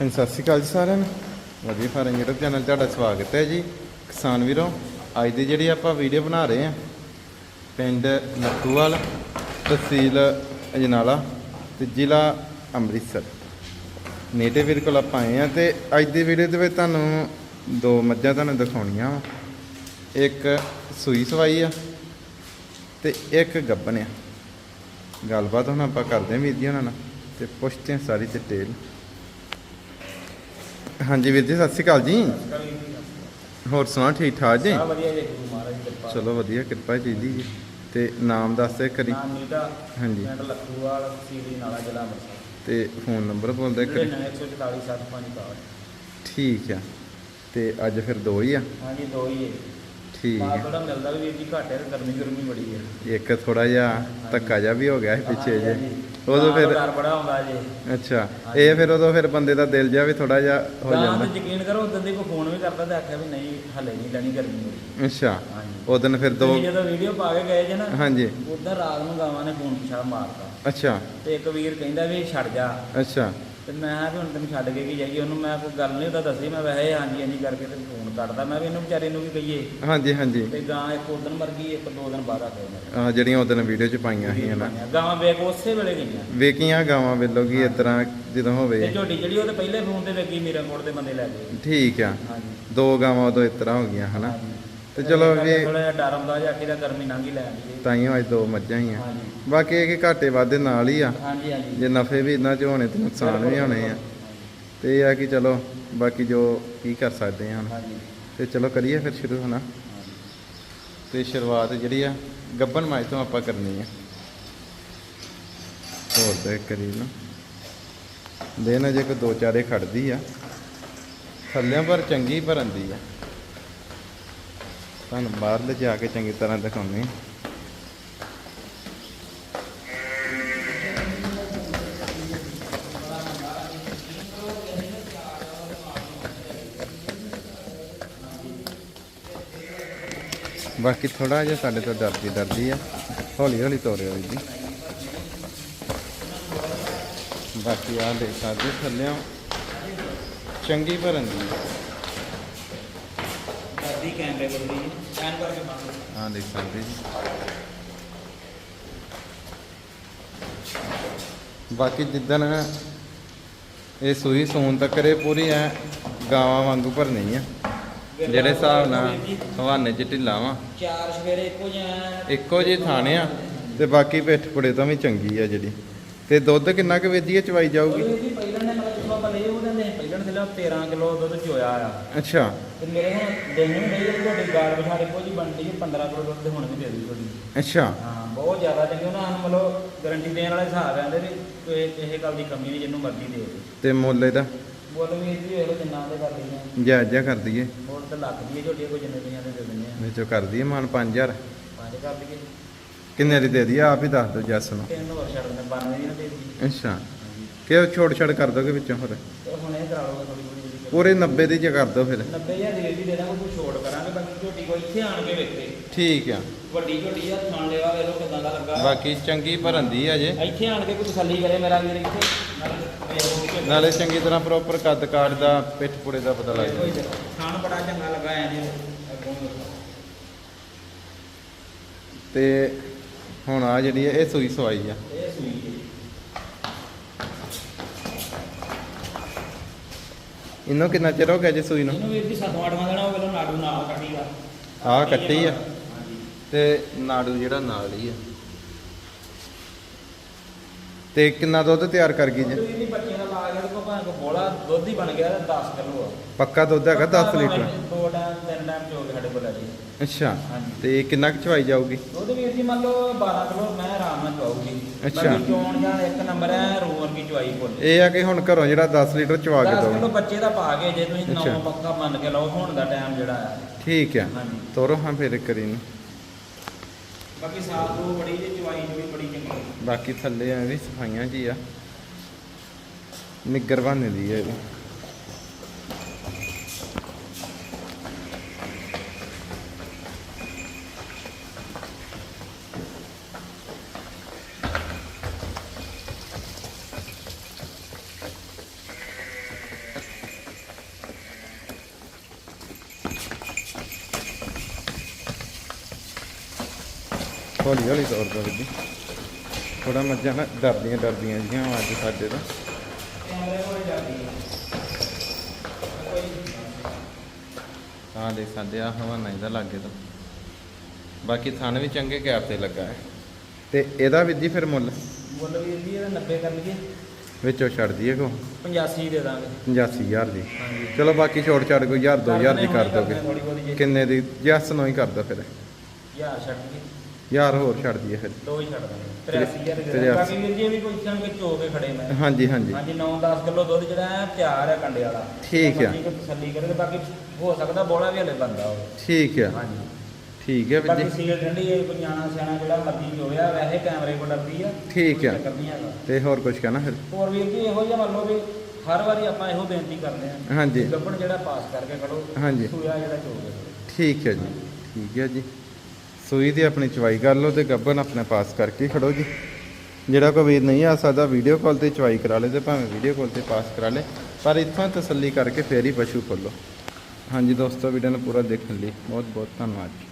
ਹਾਂਜੀ, ਸਤਿ ਸ਼੍ਰੀ ਅਕਾਲ ਜੀ ਸਾਰਿਆਂ ਨੂੰ। ਵਧੀਆ ਫਾਰਮ YouTube ਚੈਨਲ ਤੁਹਾਡਾ ਸਵਾਗਤ ਹੈ ਜੀ। ਕਿਸਾਨ ਵੀਰੋ, ਅੱਜ ਦੀ ਜਿਹੜੀ ਆਪਾਂ ਵੀਡੀਓ ਬਣਾ ਰਹੇ ਹਾਂ, ਪਿੰਡ ਨੱਟੂਵਾਲ ਤਹਿਸੀਲ ਅਜਨਾਲਾ ਤੇ ਜ਼ਿਲ੍ਹਾ ਅੰਮ੍ਰਿਤਸਰ। ਨੇਟੇ ਵੀਰ ਕੋਲ ਆਪਾਂ ਆਏ ਆ ਤੇ ਅੱਜ ਦੀ ਵੀਡੀਓ ਦੇ ਵਿੱਚ ਤੁਹਾਨੂੰ ਦੋ ਮੱਝਾਂ ਤੁਹਾਨੂੰ ਦਿਖਾਉਣੀਆਂ ਵਾ। ਇੱਕ ਸੂਈ ਸਵਾਈ ਆ ਤੇ ਇੱਕ ਗੱਬਨ ਆ। ਗੱਲਬਾਤ ਹੁਣ ਆਪਾਂ ਕਰਦੇ ਹਾਂ ਵੀਰ ਜੀ ਉਹਨਾਂ ਨਾਲ ਤੇ ਪੁੱਛਦੇ ਹਾਂ ਸਾਰੀ ਡਿਟੇਲ ਹਾਂਜੀ ਵੀਰ ਜੀ ਸਤਿ ਸ਼੍ਰੀ ਅਕਾਲ ਜੀ। ਹੋਰ ਸੁਣਾ ਠੀਕ ਠਾਕ ਜੀ? ਆ ਵਧੀਆ ਜੀ ਗੁਰੂ ਮਹਾਰਾਜ ਦੀ ਕਿਰਪਾ ਚਲੋ ਵਧੀਆ ਕਿਰਪਾ ਜੀ ਦੀ ਜੀ। ਤੇ ਨਾਮ ਦੱਸ ਦੇ ਕਰੀ ਨਾਮ ਹਾਂਜੀ। ਪਿੰਡ ਲੱਖੂਵਾਲ ਸੀਰੀ ਨਾਲਾ ਜ਼ਿਲ੍ਹਾ ਅੰਮ੍ਰਿਤਸਰ। ਤੇ ਫੋਨ ਨੰਬਰ ਬੋਲਦੇ ਕਰੀ 9144 ਠੀਕ ਆ। ਤੇ ਅੱਜ ਫਿਰ ਦੋ ਹੀ ਆ? ਹਾਂਜੀ ਦੋ ਹੀ ਹੈ ਠੀਕ ਆ। ਥੋੜਾ ਮਿਲਦਾ ਵੀ ਵੀਰ ਜੀ ਘੱਟ ਹੈ ਤੇ ਗਰਮੀ ਗਰਮੀ ਬੜੀ ਹੈ ਇੱਕ ਥੋੜਾ ਜਿਹਾ ਧੱਕਾ ਜਿਹਾ ਵੀ ਹੋ ਗਿਆ ਪਿੱਛੇ ਜੇ। ਉਦੋਂ ਫਿਰ ਡਰ ਬੜਾ ਹੁੰਦਾ ਜੀ। ਅੱਛਾ ਇਹ ਫਿਰ ਉਦੋਂ ਫਿਰ ਬੰਦੇ ਦਾ ਦਿਲ ਜਿਹਾ ਵੀ ਥੋੜਾ ਜਿਹਾ ਹੋ ਜਾਂਦਾ। ਤੇ ਯਕੀਨ ਕਰੋ ਉਦੋਂ ਦੀ ਕੋਈ ਫੋਨ ਵੀ ਕਰਦਾ ਤੇ ਆਖਿਆ ਵੀ ਨਹੀਂ ਹਲੇ ਨਹੀਂ ਲੈਣੀ ਗਰਮੀ ਬੜੀ ਅੱਛਾ ਉਦੋਂ ਫਿਰ ਦੋ ਜਦੋਂ ਵੀਡੀਓ ਪਾ ਕੇ ਗਏ ਜੇ ਨਾ ਹਾਂਜੀ। ਉਦੋਂ ਰਾਤ ਨੂੰ ਗਾਵਾਂ ਨੇ ਫੋਨ ਪਿਛਾ ਮਾਰਤਾ। ਅੱਛਾ। ਤੇ ਇੱਕ ਵੀਰ ਕਹਿੰਦਾ ਵੀ ਛੱਡ ਜਾ। ਅੱਛਾ। ਤੇ ਮੈਂ ਕਿਹਾ ਵੀ ਹੁਣ ਤੈਨੂੰ ਛੱਡ ਕੇ ਕੀ ਜਾਈਏ ਉਹਨੂੰ ਮੈਂ ਕੋਈ ਗੱਲ ਨਹੀਂ ਉਹਦਾ ਦੱਸੀ ਮੈਂ ਵੈਸੇ ਹਾਂਜੀ ਹਾਂਜੀ ਕਰਕੇ ਤੇ ਫੋਨ ਕੱਟਦਾ। ਮੈਂ ਵੀ ਇਹਨੂੰ ਵਿਚਾਰੇ ਨੂੰ ਵੀ ਕਹੀਏ। ਹਾਂਜੀ ਹਾਂਜੀ। ਤੇ ਗਾਂ ਇੱਕ ਉਦੋਂ ਮਰ ਗਈ ਇੱਕ ਦੋ ਦਿਨ ਬਾਅਦ ਆ ਗਈ ਮੇਰੇ ਆਹ ਜਿਹੜੀਆਂ ਉਦੋਂ ਵੀਡੀਓ ਚ ਪਾਈਆਂ ਸੀ ਨਾ। ਗਾਵਾਂ ਵੇਖ ਉਸੇ ਵੇਲੇ ਗਈਆਂ। ਵੇਖੀਆਂ ਗਾਵਾਂ ਵੇਲੋ ਕੀ ਇਸ ਤਰ੍ਹਾਂ ਜਦੋਂ ਤੇ ਹੋਵੇ ਝੋਟੀ ਜਿਹੜੀ ਉਹਦੇ ਪਹਿਲੇ ਫੋਨ ਤੇ ਵੇਖੀ ਮੀਰਾ ਮੋੜ ਦੇ ਬੰਦੇ ਲੈ ਗਏ। ਠੀਕ ਆ। ਹਾਂਜੀ। ਦੋ ਗਾਵਾਂ ਉਦੋਂ ਇਸ ਤਰ੍ਹਾਂ ਹੋ ਗਈਆਂ ਹਨਾ? ਹਾਂਜੀ। ਤੇ ਚਲੋ ਵੀ ਥੋੜਾ ਜਿਹਾ ਡਰ ਹੁੰਦਾ ਜਾਂ ਕਿਦਾ ਗਰਮੀ ਲੰਘੀ ਲੈ ਆਂਦੀ ਤਾਈਓ ਅੱਜ ਦੋ ਮੱਝਾਂ ਹੀ ਆ। ਹਾਂਜੀ। ਬਾਕੀ ਇਹ ਕਿ ਘਾਟੇ ਵਾਧੇ ਨਾਲ ਹੀ ਆ। ਹਾਂਜੀ ਹਾਂਜੀ। ਜੇ ਨਫੇ ਵੀ ਇਹਨਾਂ ਚ ਹੋਣੇ ਤੇ ਨੁਕਸਾਨ ਵੀ ਹੋਣੇ ਆ। ਤੇ ਇਹ ਆ ਕਿ ਚਲੋ ਬਾਕੀ ਜੋ ਕੀ ਕਰ ਸਕਦੇ ਆ ਹੁਣ। ਹਾਂਜੀ। ਤੇ ਚਲੋ ਕਰੀਏ ਫਿਰ ਸ਼ੁਰੂ ਹਨਾ ਤੇ ਸ਼ੁਰੂਆਤ ਜਿਹੜੀ ਆ ਗੱਬਨ ਮਾਈ ਤੋਂ ਆਪਾਂ ਕਰਨੀ ਆ। ਹੋਰ ਤੇ ਕਰੀ ਨਾ। ਦੇਣਾ ਜੇ ਕੋਈ ਦੋ ਚਾਰੇ ਖੜਦੀ ਆ। ਥੱਲਿਆਂ ਪਰ ਚੰਗੀ ਭਰੰਦੀ ਆ। ਤੁਹਾਨੂੰ ਬਾਹਰ ਜਾ ਕੇ ਚੰਗੀ ਤਰ੍ਹਾਂ ਦਿਖਾਉਣੀ ਬਾਕੀ ਥੋੜਾ ਜਿਹਾ ਸਾਡੇ ਤੋਂ ਡਰਦੀ ਡਰਦੀ ਆ। ਹੌਲੀ ਹੌਲੀ ਤੋਰਿਓ ਜੀ। ਬਾਕੀ ਆ ਦੇਖ ਸਕਦੇ ਥੱਲਿਆਂ ਚੰਗੀ ਭਰਨ ਦੀ। ਦਾਦੀ ਕੈਮਰੇ ਕੋਲ ਦੀ ਐਨ ਕਰਕੇ ਬੰਦ ਆ ਦੇਖ ਸਕਦੇ ਜੀ। ਬਾਕੀ ਜਿੱਦਣ ਇਹ ਸੂਈ ਸੂਣ ਤੱਕ ਇਹ ਪੂਰੀ ਐ ਗਾਵਾਂ ਵਾਂਗੂ ਭਰਨੀ ਆ। ਜਿਹੜੇ ਹਿਸਾਬ ਨਾਲ ਹਵਾਨੇ ਚ ਢਿੱਲਾ ਵਾ। ਚਾਰ ਸਵੇਰੇ ਇੱਕੋ ਜਿਹਾ ਇੱਕੋ ਜਿਹੇ ਥਾਣੇ ਆ ਤੇ ਬਾਕੀ ਪਿੱਠ ਪੁੜੇ ਤੋਂ ਵੀ ਚੰਗੀ ਆ ਜਿਹੜੀ। ਤੇ ਦੁੱਧ ਕਿੰਨਾ ਕੁ ਵੇਦੀ ਚਵਾਈ ਜਾਊਗੀ? ਜੀ ਪਹਿਲਾਂ ਨੇ ਮਤਲਬ ਆਪਾਂ ਨੇ ਪਹਿਲਾਂ ਥੱਲੇ 13 ਕਿਲੋ ਦੁੱਧ ਚੋਇਆ ਆ। ਅੱਛਾ। ਤੇ ਮੇਰੇ ਹੁਣ ਦਿਨ ਵੀ ਨਹੀਂ ਤੁਹਾਡੀ ਗਾਲ ਵਿਛਾੜੇ ਕੋ ਜੀ ਬਣਦੀ ਹੈ 15 ਕਿਲੋ ਦੁੱਧ ਹੁਣ ਵੀ ਦੇ ਦੂ ਤੁਹਾਡੀ। ਅੱਛਾ। ਹਾਂ ਬਹੁਤ ਜ਼ਿਆਦਾ ਚੰਗੇ ਉਹਨਾਂ ਨੂੰ ਮਤਲਬ ਗਾਰੰਟੀ ਦੇਣ ਵਾਲੇ ਹਿਸਾਬ ਆਂਦੇ ਵੀ ਕੋਈ ਕਿਸੇ ਗੱਲ ਦੀ ਕਮੀ ਨਹੀਂ ਜਿੰਨੂੰ ਮਰਜ਼ੀ ਦੇ ਦੇ ਤੇ ਮੁੱਲ ਇਹਦਾ? ਬੋਲ ਵੀ ਜੀ ਵੇਖ ਲਓ ਜਿੰਨਾ ਦੇ ਕਰ ਲਈਆਂ ਜਾਇਜ਼ ਜਿਹਾ ਕਰ ਦਈਏ। ਹੋਰ ਤਾਂ ਲੱਖ ਦੀ ਝੋਟੀ ਕੋਈ ਜਿੰਨੇ ਦੀਆਂ ਦੇ ਦੇ ਦਿੰਦੇ ਆ। ਵਿੱਚੋਂ ਕਰ ਦਈਏ ਮਾਨ 5000 ਪੰਜ ਕਰ ਲਈਏ ਕਿੰਨੇ ਦੀ ਦੇ ਦਈਏ? ਆਪ ਹੀ ਦੱਸ ਦਿਓ ਜੱਸ ਨੂੰ। ਤਿੰਨ ਹੋਰ ਛੱਡ ਦਿੰਦੇ 92 ਦੀਆਂ ਦੇ ਦੀ ਅੱਛਾ। ਕਿ ਉਹ ਛੋੜ ਛੜ ਕਰ ਦੋਗੇ ਵਿੱਚੋਂ ਤੇ ਹੁਣ ਇਹ ਕਰਾ ਲਓਗੇ ਥੋੜੀ ਪੂਰੇ 90 ਦੀ ਚ ਕਰ ਦਿਓ ਫਿਰ। 90000 ਦੀ ਰੇਟ ਦੇ ਦਾਂਗੇ ਕੋਈ ਛੋੜ ਕਰਾਂਗੇ ਬਾਕੀ ਝੋਟੀ ਕੋਈ ਇੱਥੇ ਆਣ ਕੇ ਵੇਖੇ। ਠੀਕ ਆ। ਵੱਡੀ ਝੋਟੀ ਆ ਥਾਣ ਲੈਵਾ ਵੇਖ ਲਓ ਕਿਦਾਂ ਦਾ ਲੱਗਾ। ਬਾਕੀ ਚੰਗੀ ਭਰੰਦੀ ਆ ਜੇ। ਇੱਥੇ ਆਣ ਕੇ ਕੋਈ ਤਸੱਲੀ ਕਰੇ ਮੇਰਾ ਵੀਰ ਇੱਥੇ। ਨਾਲ ਵੇਖ ਲਓ ਕਿ ਝੋਟੀ- ਨਾਲੇ ਚੰਗੀ ਤਰ੍ਹਾਂ ਪ੍ਰੋਪਰ ਕੱਦ ਕਾਠ ਦਾ ਪਿੱਠ ਪੁੜੇ ਦਾ ਪਤਾ ਲੱਗ ਕੋਈ ਥਾਣ ਬੜਾ ਚੰਗਾ ਲੱਗਾ ਐ ਜੀ। ਅੱਗੋਂ ਤੇ ਹੁਣ ਆ ਜਿਹੜੀ ਇਹ ਸੂਈ ਸਵਾਈ ਆ। ਇਹ ਸੂਈ ਹੈ ਇਹਨੂੰ ਕਿੰਨਾ ਚਿਰ ਹੋ ਗਿਆ ਜੀ ਸੂਈ ਨੂੰ ਇਹਨੂੰ ਵੀਰ ਜੀ ਸੱਤਵਾਂ ਅੱਠਵਾਂ ਦੇਣਾ ਉਹ ਨਾੜੂ ਨਾਲ ਕੱਟੀ ਦਾ ਆਹ ਕੱਟੀ ਆ ਹਾਂਜੀ ਤੇ ਨਾੜੂ ਜਿਹੜਾ ਨਾਲ ਹੀ ਆ ਤੇ ਕਿੰਨਾ ਦੁੱਧ ਤਿਆਰ ਕਰ ਗਈ ਜੀ ਵੀਰ ਜੀ ਬੱਚਿਆਂ ਦਾ ਲਾ ਕੇ ਕੋ ਭਾਂ ਕੋ ਬੋਲਾ ਦੁੱਧ ਹੀ ਬਣ ਗਿਆ ਤੇ 10 ਕਿਲੋ ਆ ਪੱਕਾ ਦੁੱਧ ਹੈਗਾ 10 ਲੀਟਰ ਦੋ ਟਾਈਮ ਤਿੰਨ ਟਾਈਮ ਚੋ ਕੇ ਸਾਡੇ ਕੋਲ ਆ ਜੀ ਅੱਛਾ ਹਾਂਜੀ ਤੇ ਕਿੰਨਾ ਕੁ ਚਵਾਈ ਜਾਊਗੀ? ਦੁੱਧ ਵੀਰ ਜੀ ਮੰਨ ਲਓ 12 ਕਿਲੋ ਮੈਂ ਆਰਾਮ ਨਾਲ ਚਵਾਉਗੀ ਅੱਛਾ। ਚੋਣ ਜਾਣ ਇੱਕ ਨੰਬਰ ਹੈ ਰੂਮ ਵਰਗੀ ਚਵਾਈ ਕੋਲ ਇਹ ਆ ਕਿ ਹੁਣ ਘਰੋਂ ਜਿਹੜਾ 10 ਲੀਟਰ ਚਵਾ ਕੇ 10 ਕਿਲੋ ਦੋ ਬੱਚੇ ਦਾ ਪਾ ਕੇ ਜੇ ਤੁਸੀਂ ਅੱਛਾ। ਨੌ ਪੱਕਾ ਮੰਨ ਕੇ ਲਓ ਹੁਣ ਦਾ ਟਾਈਮ ਜਿਹੜਾ ਆ। ਠੀਕ ਆ। ਹਾਂਜੀ। ਤੋਰੋ ਹਾਂ ਫਿਰ ਕਰੀ ਨੂੰ ਬਾਕੀ ਸਾਫ਼ ਦੋ ਬੜੀ ਜੀ ਚਵਾਈ ਜੋ ਬੜੀ ਚੰਗੀ ਬਾਕੀ ਥੱਲੇ ਐ ਵੀ ਸਫਾਈਆਂ ਜੀ ਆ। ਨਿੱਗਰ ਬਣ ਦੀ ਹੈ ਇਹ। ਹੌਲੀ ਹੌਲੀ ਤੋਰ ਦੋ। ਵੀਰ ਜੀ ਥੋੜਾ ਮੱਝਾਂ ਨਾ ਡਰਦੀਆਂ ਡਰਦੀਆਂ ਜੀਆਂ ਵਾਂ ਅੱਜ ਸਾਡੇ ਤੋਂ। ਹੈ ਦੇਖ ਸਕਦੇ ਆ ਹਵਾਨਾ ਇਹਦਾ ਲੱਗੇ ਤੋਂ। ਬਾਕੀ ਥਣ ਵੀ ਚੰਗੇ ਗੈਪ ਤੇ ਲੱਗਾ ਹੈ। ਤੇ ਇਹਦਾ ਵੀਰ ਜੀ ਫਿਰ ਮੁੱਲ? ਮੁੱਲ ਵੀਰ ਜੀ ਇਹਦਾ 90 ਕਰ ਲਈਏ। ਵਿੱਚੋਂ ਛੱਡ ਦਈਏ ਕੋ? 85 ਦੇ ਦਾਂਗੇ। 85000 ਦੀ। ਚਲੋ ਬਾਕੀ ਛੋੜ ਛੱਡ ਕੋਈ 1000 2000 ਦੀ ਕਰ ਦੋਗੇ। ਕਿੰਨੇ ਦੀ? ਜੈਸ ਨੂੰ ਹੀ ਕਰਦਾ ਫਿਰ। ਯਾਰ ਛੱਡ ਕੇ ਯਾਰ ਹੋਰ ਛੱਡ ਦਈਏ ਫਿਰ। ਦੋ ਹੀ ਛੱਡ ਦਾਂਗੇ 83000 ਦੇ। ਬਾਕੀ ਵੀਰ ਜੀ ਵੀ ਕੋਈ ਵਿੱਚ ਹੋ ਕੇ ਖੜੇ ਮੈਂ ਹਾਂਜੀ ਹਾਂਜੀ। ਹਾਂਜੀ 9-10 ਕਿਲੋ ਦੁੱਧ ਜਿਹੜਾ ਹੈ ਤਿਆਰ ਹੈ ਕੰਡੇ ਵਾਲਾ। ਠੀਕ ਆ। ਤਸੱਲੀ ਕਰੇ ਬਾਕੀ ਹੋ ਸਕਦਾ ਬੋਲਾ ਵੀ ਹਲੇ ਬੰਦਾ ਹੋਵੇ। ਠੀਕ ਆ। ਹਾਂਜੀ। ਠੀਕ ਹੈ ਵੀਰ ਬਾਕੀ ਜੀ। ਸੀਲ ਠੰਡੀ ਹੈ ਨਿਆਣਾ ਸਿਆਣਾ ਜਿਹੜਾ ਮਰਜ਼ੀ ਜੋੜਿਆ ਵੈਸੇ ਕੈਮਰੇ ਕੋਲ ਡਰਦੀ ਆ। ਠੀਕ ਆ। ਤੇ ਹੋਰ ਕੁਝ ਕਹਿਣਾ ਫਿਰ? ਹੋਰ ਵੀਰ ਜੀ ਇਹੋ ਜਿਹਾ ਮੰਨ ਲਓ ਵੀ ਹਰ ਵਾਰੀ ਆਪਾਂ ਇਹੋ ਬੇਨਤੀ ਕਰਦੇ ਹਾਂ ਹਾਂਜੀ। ਕਿ ਗੱਭਣ ਜਿਹੜਾ ਪਾਸ ਕਰਕੇ ਖੜੋ ਹਾਂਜੀ। ਸੂਆ ਜਿਹੜਾ ਚੋਗੇ ਠੀਕ ਹੈ ਜੀ। ਠੀਕ ਹੈ ਜੀ। ਸੂਈ ਦੀ ਆਪਣੀ ਚਵਾਈ ਕਰ ਲਓ ਤੇ ਗੱਬਨ ਆਪਣੇ ਪਾਸ ਕਰਕੇ ਹੀ ਖੜੋ ਜੀ। ਜਿਹੜਾ ਕੋਈ ਵੀਰ ਨਹੀਂ ਆ ਸਕਦਾ ਵੀਡੀਓ ਕਾਲ ਤੇ ਚਵਾਈ ਕਰਾ ਲੇ ਤੇ ਭਾਵੇਂ ਵੀਡੀਓ ਕਾਲ ਤੇ ਪਾਸ ਕਰਾ ਲੇ, ਪਰ ਇੱਥੋਂ ਤਸੱਲੀ ਕਰਕੇ ਫੇਰ ਹੀ ਪਸ਼ੂ ਖੋਲੋ। ਹਾਂਜੀ ਦੋਸਤੋ ਵੀਡੀਓ ਨੂੰ ਪੂਰਾ ਦੇਖਣ ਲਈ ਬਹੁਤ ਬਹੁਤ ਧੰਨਵਾਦ ਜੀ।